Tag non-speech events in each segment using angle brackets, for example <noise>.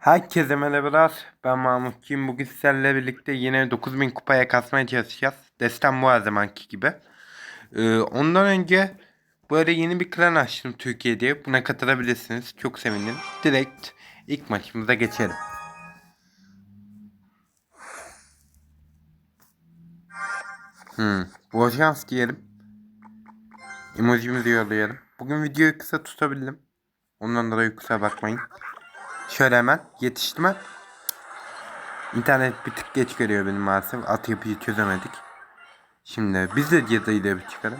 Herkese merhabalar. Ben Mahmut Kim. Bugün sizlerle birlikte yine 9000 kupaya kasmaya çalışacağız. Destem bu her zamanki gibi. Ee, ondan önce böyle yeni bir klan açtım Türkiye'de. Buna katılabilirsiniz. Çok sevinirim. Direkt ilk maçımıza geçelim. Hmm. Bol şans diyelim. Emojimizi yollayalım. Bugün videoyu kısa tutabildim. Ondan dolayı kusura bakmayın. Şöyle hemen yetiştirme. İnternet bir tık geç geliyor benim maalesef. At yapıyı çözemedik. Şimdi biz de yazıyla bir çıkalım.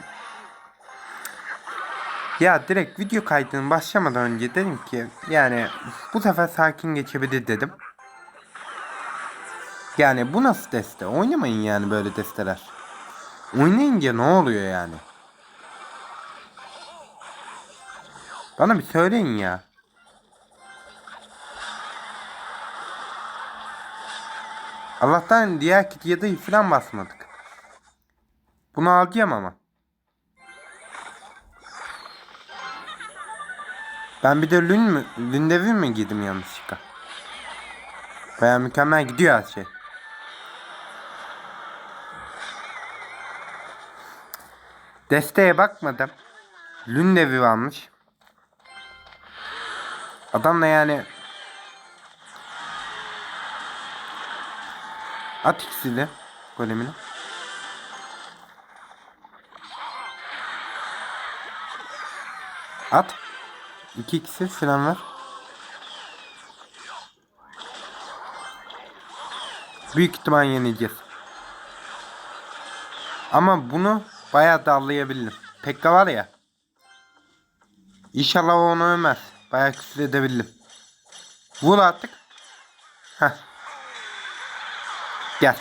Ya direkt video kaydının başlamadan önce dedim ki yani bu sefer sakin geçebilir dedim. Yani bu nasıl deste? Oynamayın yani böyle desteler. Oynayınca ne oluyor yani? Bana bir söyleyin ya. Allah'tan diğer kit ya da falan basmadık. Bunu alacağım ama. Ben bir de lün mü, lündevi mi giydim yanlışlıkla? Baya mükemmel gidiyor her şey. Desteğe bakmadım. Lündevi varmış. Adam da yani At ikisini golemini. At. İki ikisi falan var. Büyük ihtimal yeneceğiz. Ama bunu bayağı darlayabilirim. Pekka var ya. İnşallah onu ömez. Bayağı küsür edebilirim. Vur artık. Heh. Gel.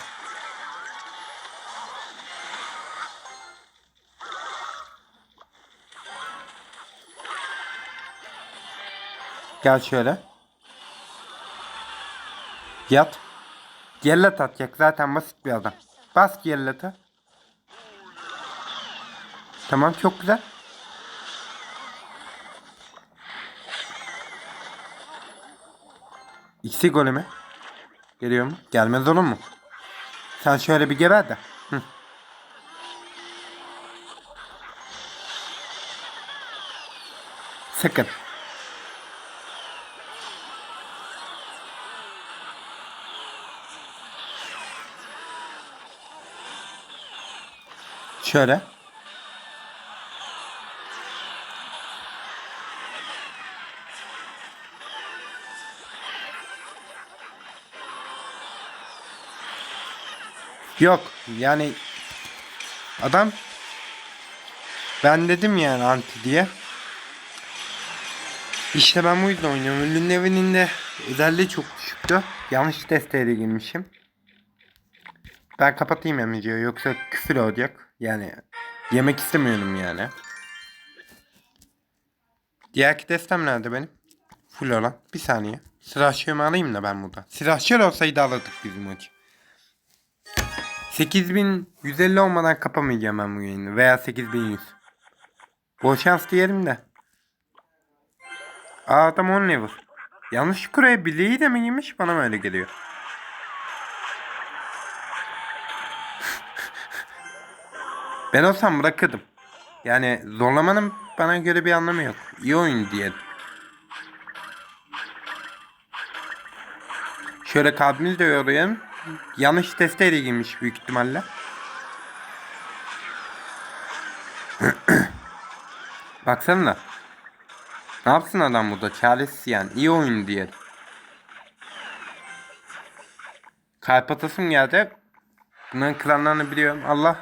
Gel şöyle. Yat. Gellet atacak zaten basit bir adam. Bas gellete. Tamam çok güzel. İkisi golü mü? Geliyor mu? Gelmez olur mu? Sen şöyle bir geber de. Sakın. Şöyle. Yok yani adam ben dedim yani anti diye. İşte ben bu yüzden oynuyorum. Ölünün evinin de özelliği çok düşüktü. Yanlış desteğe girmişim. Ben kapatayım videoyu yoksa küfür olacak. Yani yemek istemiyorum yani. Diğer destem nerede benim? Full olan. Bir saniye. Silahşörümü alayım da ben burada. Silahşör olsaydı alırdık bizim maçı. 8150 olmadan kapamayacağım ben bu yayını. Veya 8100. Bol şans diyelim de. Aa adam 10 level. Yanlış kuraya bileği de mi yemiş? Bana mı öyle geliyor? <laughs> ben olsam bırakırdım. Yani zorlamanın bana göre bir anlamı yok. İyi oyun diye. Şöyle kalbimizi de yorayalım. Yanlış desteğiyle girmiş büyük ihtimalle. <clears throat> Baksana. Ne yapsın adam burada? Çaresiz yani. İyi oyun diye. Kalp atasım geldi. Bunların klanlarını biliyorum. Allah.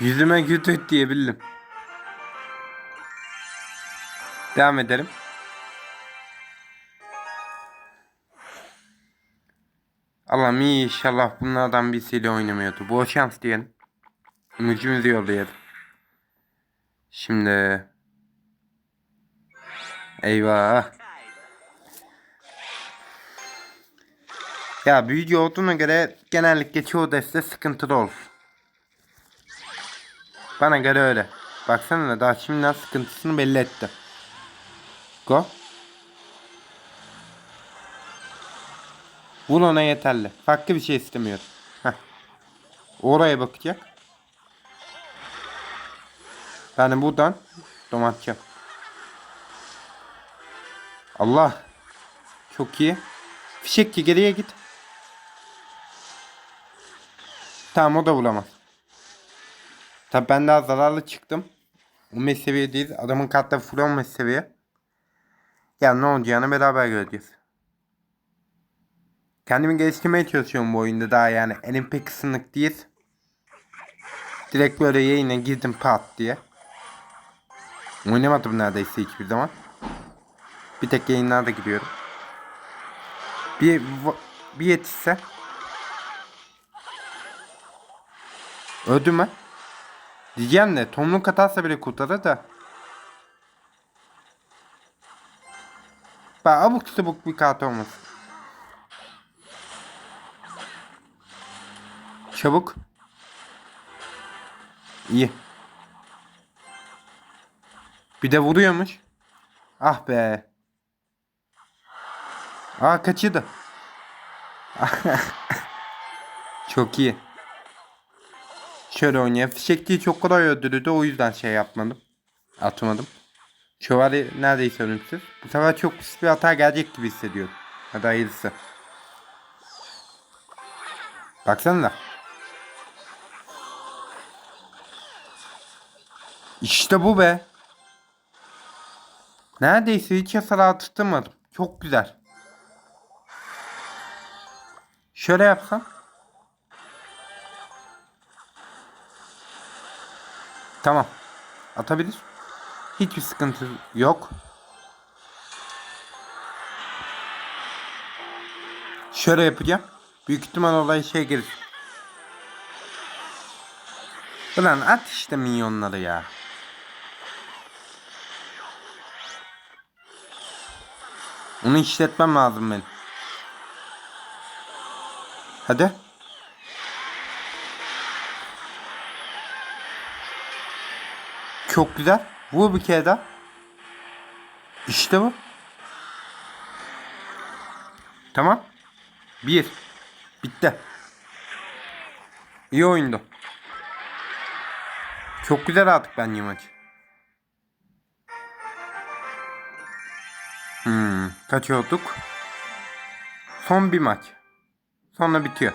Yüzüme güldü diyebildim. Devam edelim. Allah'ım iyi inşallah bunlardan birisiyle oynamıyordu. Bol şans diyelim. Umucumuzu yollayalım. Şimdi. Eyvah. Ya büyücü olduğuna göre genellikle çoğu deste sıkıntılı olur. Bana göre öyle. Baksana da daha şimdiden sıkıntısını belli etti. Go. Vur ona yeterli. Farklı bir şey istemiyorum. Heh. Oraya bakacak. De buradan domatacağım. Allah. Çok iyi. Fişek ki geriye git. Tamam o da vuramaz. Tabi ben daha zararlı çıktım. 15 seviye değil. Adamın kartları full 15 seviye. Ya ne olacağını beraber göreceğiz. Kendimi geliştirmeye çalışıyorum bu oyunda daha yani. Elim pek ısınık değil. Direkt böyle yayına girdim pat diye. Oynamadım neredeyse hiçbir zaman. Bir tek yayınlarda giriyorum. Bir bir yetişse. Öldü mü? Diyeceğim de tomruk atarsa bile kurtarır da. Bak abuk sabuk bir kart olmaz. Çabuk. İyi. Bir de vuruyormuş. Ah be. Aa kaçırdı. <laughs> Çok iyi. Şöyle oynayayım. Fişekliği çok kolay öldürdü. O yüzden şey yapmadım. Atmadım. Şövalye neredeyse ölümsüz. Bu sefer çok pis bir hata gelecek gibi hissediyorum. Hadi hayırlısı. Baksana İşte bu be. Neredeyse hiç hasar attırmadım. Çok güzel. Şöyle yapsam. Tamam. Atabilir. Hiçbir sıkıntı yok. Şöyle yapacağım. Büyük ihtimal olay şey gelir. Ulan at işte minyonları ya. Onu işletmem lazım benim. Hadi. Çok güzel. Vur bir kere daha. İşte bu. Tamam. Bir. Bitti. İyi oyundu. Çok güzel attık bence maç. Kaçıyorduk. Son bir maç. Sonra bitiyor.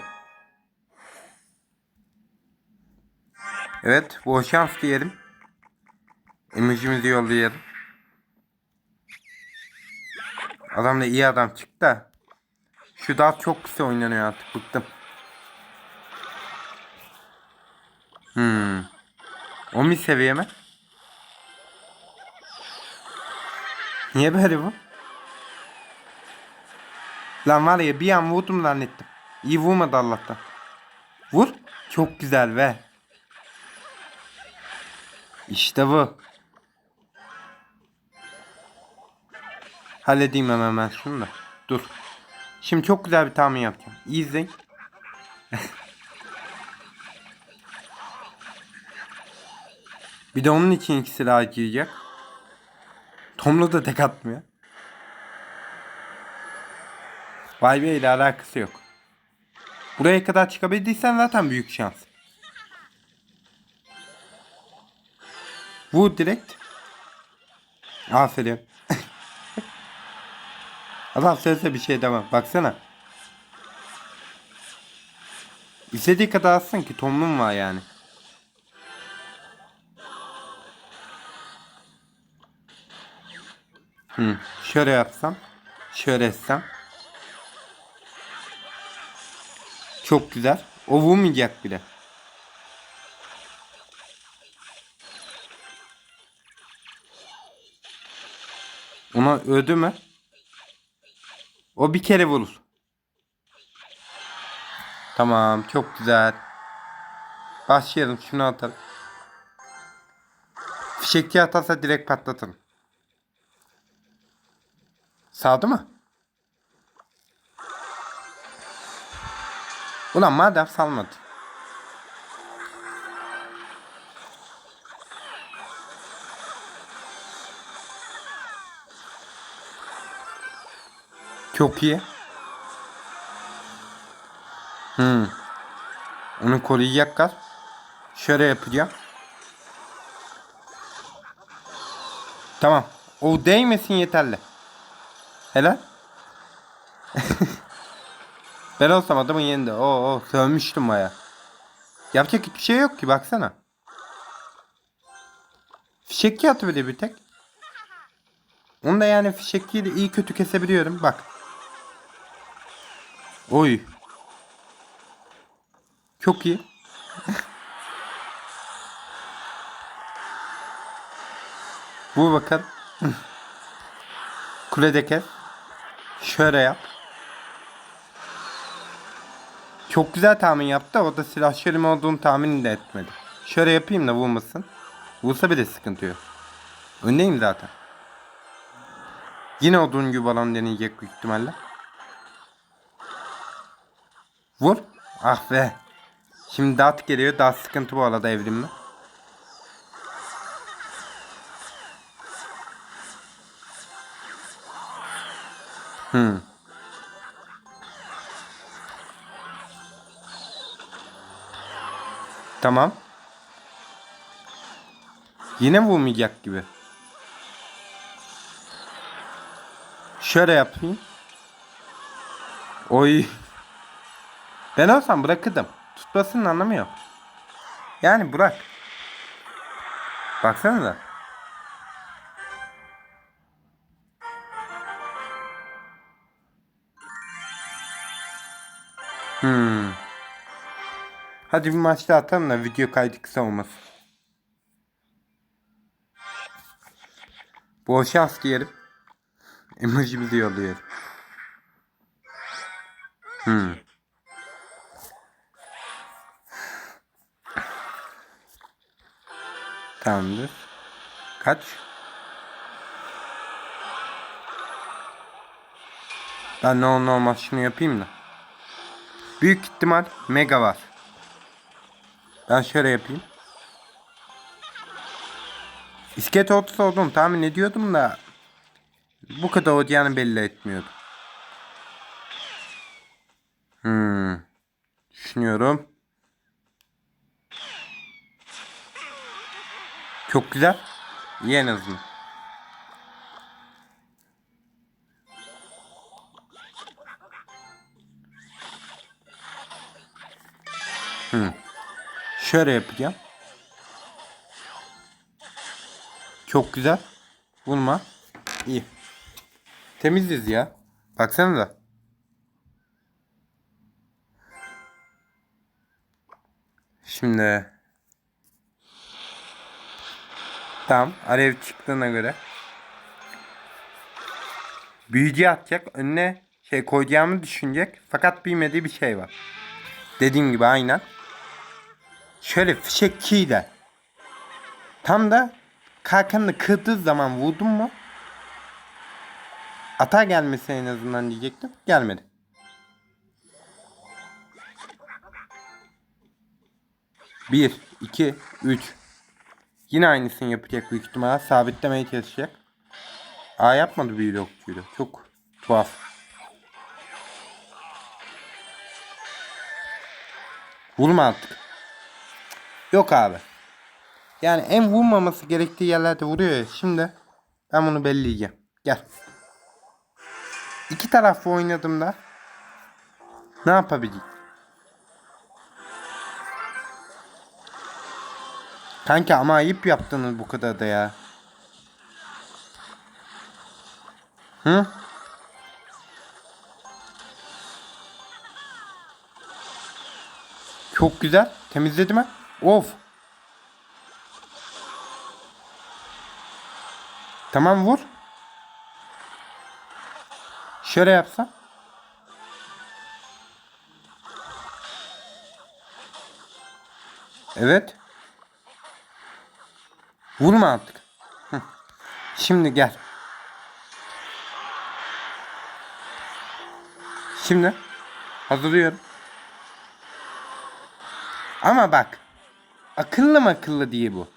Evet, bol şans diyelim. Emojimizi yollayalım. Adam da iyi adam çıktı da. Şu daha çok kısa oynanıyor artık. Bıktım. Hmm. O mi seviye mi? Niye böyle bu? Lan var ya bir an vurdum zannettim. İyi vurmadı Allah'tan. Vur. Çok güzel ve. İşte bu. Halledeyim hemen ben şunu da. Dur. Şimdi çok güzel bir tahmin yapacağım. İyi izleyin. <laughs> bir de onun için ikisi daha giyecek. Tomlu da tek atmıyor. Vay ile alakası yok. Buraya kadar çıkabildiysen zaten büyük şans. Vur direkt. Aferin. <laughs> Adam söylese bir şey demem. Baksana. İstediği kadar atsın ki tomlum var yani. Hı. Şöyle yapsam. Şöyle etsem. Çok güzel. O vurmayacak bile. Ona öldü mü? O bir kere vurur. Tamam çok güzel. Başlayalım şunu atalım. Fişekçi atarsa direkt patlatırım. Sağdı mı? Ulan madem salmadı. Çok iyi. Hmm. Onu koruyacak kal. Şöyle yapacağım. Tamam. O değmesin yeterli. Helal. Ben olsam adamın yerinde. Oo, oo sövmüştüm baya. Yapacak hiçbir şey yok ki baksana. Fişekki atabiliyor bir tek. Onu da yani fişekkiyi de iyi kötü kesebiliyorum. Bak. Oy. Çok iyi. <laughs> Bu bakın. <laughs> Kulede kes. Şöyle yap. Çok güzel tahmin yaptı. O da silah şerim olduğunu tahmin de etmedi. Şöyle yapayım da vurmasın. Vursa bile sıkıntı yok. Öndeyim zaten. Yine oduncu balon deneyecek büyük ihtimalle. Vur. Ah be. Şimdi dart geliyor. Daha sıkıntı bu arada evrimle. Hmm. Tamam. Yine vurmayacak gibi. Şöyle yapayım. Oy. Ben olsam bırakırdım. Tutmasının anlamı yok. Yani bırak. Baksana. Hmm. Hadi bir maçta atalım da video kaydı kısa olmasın. Bol şans diyelim. Emojimizi yolluyorum. Hmm. Tamamdır. Kaç? Ben ne olur ne yapayım da. Büyük ihtimal mega var. Ben şöyle yapayım. İskelet ortası olduğunu tahmin ediyordum da bu kadar olacağını belli etmiyordum. Hmm. Düşünüyorum. Çok güzel. İyi en azından. Hmm. Şöyle yapacağım. Çok güzel. Vurma. İyi. Temiziz ya. Baksana da. Şimdi. Tamam. Alev çıktığına göre. Büyücü atacak. Önüne şey koyacağımı düşünecek. Fakat bilmediği bir şey var. Dediğim gibi aynen. Şöyle fişek key'de. Tam da kalkanını kırdığı zaman vurdum mu? Ata gelmesi en azından diyecektim. Gelmedi. Bir, iki, üç. Yine aynısını yapacak büyük ihtimal. Sabitlemeye çalışacak. Aa yapmadı büyülü okçuydu. Çok tuhaf. Vurma artık. Yok abi. Yani en vurmaması gerektiği yerlerde vuruyor ya. Şimdi ben bunu belleyeceğim. Gel. İki taraflı oynadığımda ne yapabileceğim? Kanka ama ayıp yaptınız bu kadar da ya. Hı? Çok güzel. Temizledi mi? Of. Tamam vur. Şöyle yapsam. Evet. Vurma artık. Hı. Şimdi gel. Şimdi hazırlıyorum. Ama bak. Akıllı mı akıllı diye bu.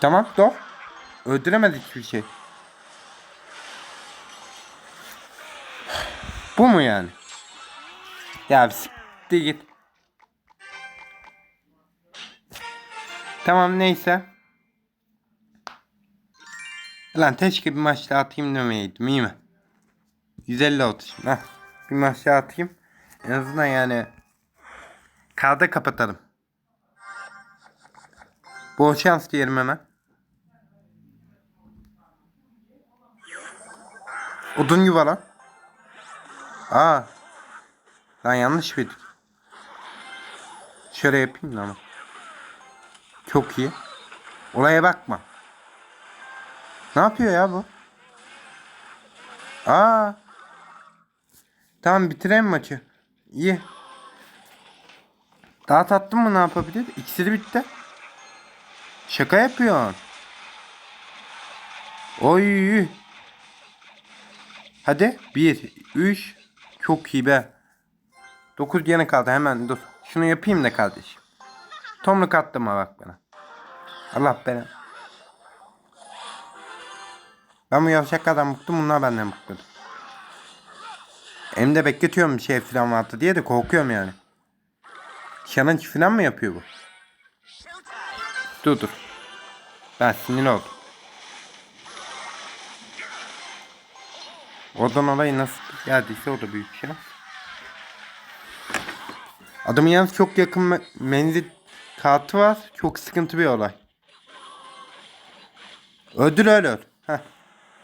Tamam dur. Öldüremez hiçbir şey. Bu mu yani? Ya siktir git. Tamam neyse. Lan teşke bir maç atayım demeyeydim iyi mi? 150 oldu şimdi. Heh, bir maç atayım. En azından yani Kağıda kapatalım. Bol şans diyelim hemen. Odun yuvala. Aa. Lan yanlış bildik. Şöyle yapayım da ama. Çok iyi. Olaya bakma. Ne yapıyor ya bu? Aa. Tamam bitirelim maçı. İyi. Daha tattın mı ne yapabilir? İkisi de bitti. Şaka yapıyorsun. Oy. Hadi. 1, 3. Çok iyi be. 9 gene kaldı hemen dur. Şunu yapayım da kardeşim. Tomruk attım ha bak bana. Allah beni. Ben bu yavşaklardan bıktım bunlar benden bıktı. Hem de bekletiyorum bir şey falan vardı diye de korkuyorum yani. Challenge falan mı yapıyor bu? Dur dur. Ben sinir oldum. Oradan orayı nasıl geldiyse o da büyük şans. Adamın yalnız çok yakın me- menzil kartı var. Çok sıkıntı bir olay. Ödül öyle öl. Heh.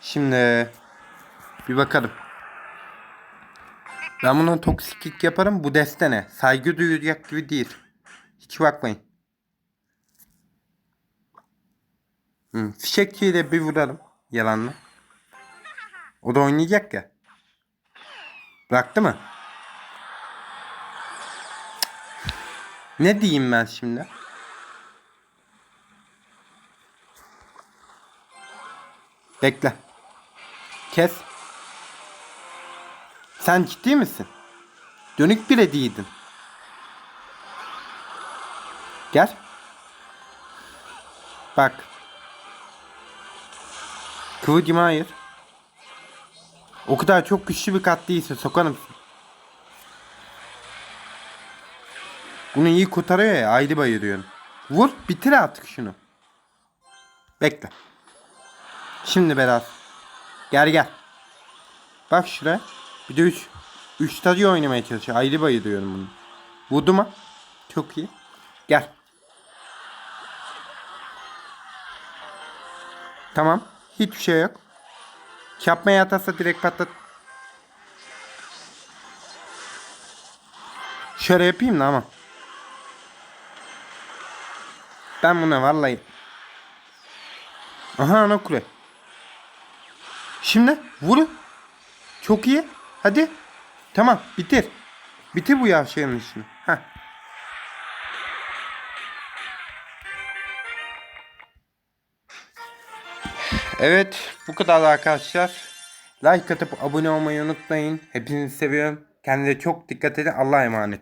Şimdi bir bakalım. Ben buna toksiklik yaparım. Bu deste ne? Saygı duyacak gibi değil. Hiç bakmayın. Hı, fişekçiyi de bir vuralım. Yalanla. O da oynayacak ya. Bıraktı mı? Ne diyeyim ben şimdi? Bekle. Kes. Sen ciddi misin? Dönük bile değildin. Gel. Bak. Kıvırcıma hayır. O kadar çok güçlü bir kat değilse sokarım. Bunu iyi kurtarıyor ya ayrı bayılıyorum. Vur bitir artık şunu. Bekle. Şimdi Berat. Gel gel. Bak şuraya. Bir de 3. 3 stadio oynamaya çalışıyor. Ayrı bayılıyorum bunu. Vurdu mu? Çok iyi. Gel. Tamam. Hiçbir şey yok. Çapmaya atarsa direkt patlat. Şöyle yapayım da ama. Ben buna vallahi. Aha ana kule. Şimdi vurun. Çok iyi. Hadi. Tamam bitir. Bitir bu yavşağın işini. Heh. Evet bu kadar arkadaşlar. Like atıp abone olmayı unutmayın. Hepinizi seviyorum. Kendinize çok dikkat edin. Allah'a emanet.